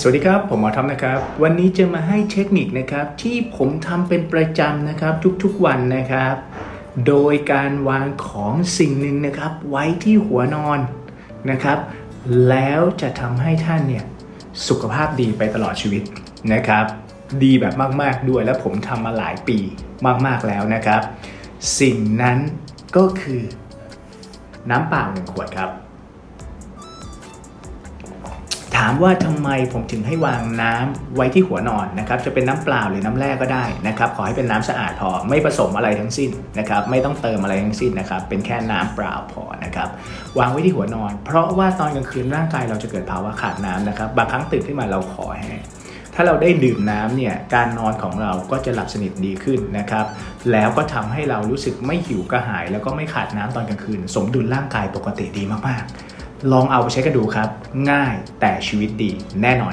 สวัสดีครับ ผมหมอทอมนะครับ วันนี้จะมาให้เทคนิคนะครับที่ผมทำเป็นประจำนะครับทุกๆวันนะครับ โดยการวางของสิ่งหนึ่งนะครับ ไว้ที่หัวนอนนะครับ แล้วจะทำให้ท่านเนี่ยสุขภาพดีไปตลอดชีวิตนะครับ ดีแบบมากๆด้วยและผมทำมาหลายปีมากๆแล้วนะครับ สิ่งนั้นก็คือน้ำเปล่าหนึ่งขวดครับ ถามว่าทำไมผมถึงให้วางน้ำไว้ที่หัวนอนนะครับจะเป็นน้ำเปล่าหรือน้ำแร่ก็ได้นะครับขอให้เป็นน้ำสะอาดพอไม่ผสมอะไรทั้งสิ้นนะครับไม่ต้องเติมอะไรทั้งสิ้นนะครับเป็นแค่น้ำเปล่าพอนะครับวางไว้ที่หัวนอน เพราะว่าตอนกลางคืนร่างกายเราจะเกิดภาวะขาดน้ำนะครับบางครั้งตื่นขึ้นมาเราขอแห้งถ้าเราได้ดื่มน้ำเนี่ยการนอนของเราก็จะหลับสนิทดีขึ้นนะครับแล้วก็ทำให้เรารู้สึกไม่หิวกระหาย แล้วก็ไม่ขาดน้ำตอนกลางคืน สมดุลร่างกายปกติดีมากๆ ลองเอาไปใช้กันดูครับ ง่ายแต่ชีวิตดีแน่นอน